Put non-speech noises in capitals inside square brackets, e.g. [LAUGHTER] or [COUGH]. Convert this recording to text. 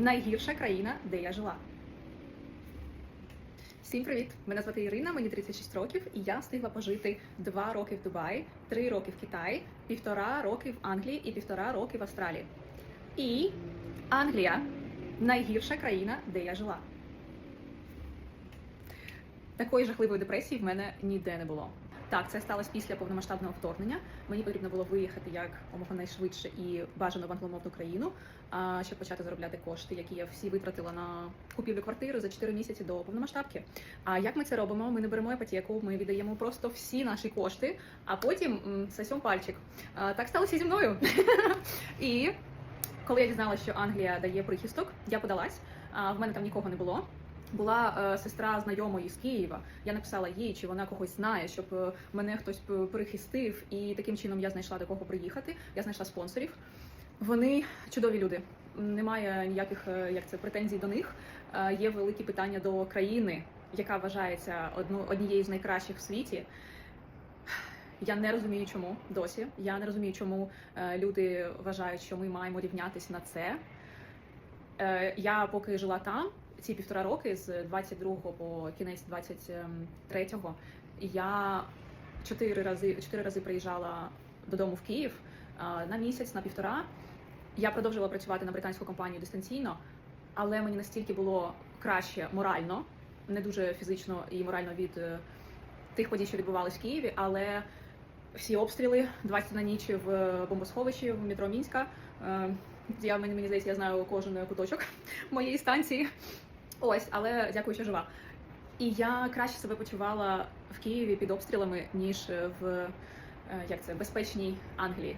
найгірша країна, де я жила. Всім привіт! Мене звати Ірина, мені 36 років, і я встигла пожити 2 роки в Дубаї, 3 роки в Китаї, півтора роки в Англії і півтора роки в Австралії. І Англія найгірша країна, де я жила. Такої жахливої депресії в мене ніде не було. Так, це сталося після повномасштабного вторгнення. Мені потрібно було виїхати як якомога найшвидше і бажано в англомовну країну, щоб почати заробляти кошти, які я всі витратила на купівлю квартири за 4 місяці до повномасштабки. А як ми це робимо? Ми не беремо іпотеку, ми віддаємо просто всі наші кошти, а потім м, сосем пальчик. Так сталося зі мною. [LAUGHS] І коли я дізналася, що Англія дає прихисток, я подалась. В мене там нікого не було. Була е, сестра знайомої з Києва. Я написала їй, чи вона когось знає, щоб е, мене хтось п- перехистив, і таким чином я знайшла до кого приїхати. Я знайшла спонсорів. Вони чудові люди. Немає ніяких е, як це претензій до них. Е, є великі питання до країни, яка вважається одну однією з найкращих в світі. Я не розумію, чому досі. Я не розумію, чому е, люди вважають, що ми маємо рівнятися на це. Е, я поки жила там, ці півтора роки з 22 по кінець 23-го, я чотири рази чотири рази приїжджала додому в Київ е, на місяць, на півтора. Я продовжувала працювати на британську компанію дистанційно, але мені настільки було краще морально, не дуже фізично і морально від е, тих подій, що відбувалися в Києві, але всі обстріли 20 на ніч в бомбосховищі в метро Мінська. Е, Я мені, мені здається, я знаю кожен куточок моєї станції. Ось, але дякую, що жива. І я краще себе почувала в Києві під обстрілами, ніж в е, як це безпечній Англії.